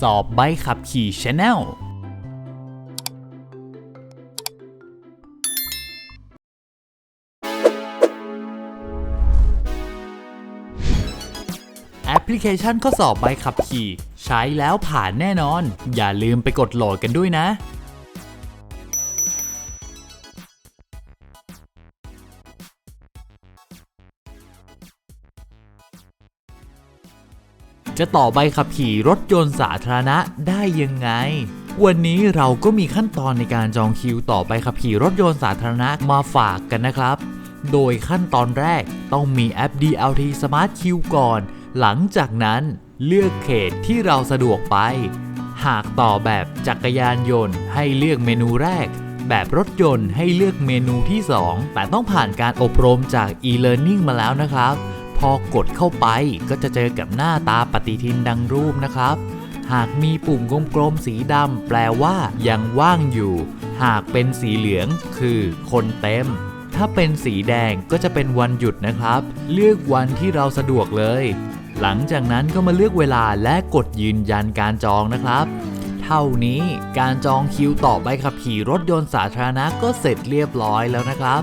สอบใบขับขี่ Channel แอปพลิเคชันข้อสอบใบขับขี่ ใช้แล้วผ่านแน่นอน อย่าลืมไปกดโหลดกันด้วยนะ จะต่อใบขับขี่รถยนต์สาธารณะได้ยังไง วันนี้เราก็มีขั้นตอนในการจองคิวต่อใบขับขี่รถยนต์สาธารณะมาฝากกันนะครับ โดยขั้นตอนแรกต้องมีแอป DLT Smart Q ก่อน หลังจากนั้นเลือกเขตที่เราสะดวกไป หากต่อแบบจักรยานยนต์ให้เลือกเมนูแรก แบบรถยนต์ให้เลือกเมนูที่ 2 แต่ต้องผ่านการอบรมจาก e-learning มาแล้วนะครับ พอกดเข้าไปก็จะเจอกับหน้าตาปฏิทินดังรูปนะครับ หากมีปุ่มกลมๆสีดำแปลว่ายังว่างอยู่ หากเป็นสีเหลืองคือคนเต็ม ถ้าเป็นสีแดงก็จะเป็นวันหยุดนะครับ เลือกวันที่เราสะดวกเลย หลังจากนั้นก็มาเลือกเวลาและกดยืนยันการจองนะครับเท่านี้การจองคิวต่อใบขับขี่รถยนต์สาธารณะก็เสร็จเรียบร้อยแล้วนะครับ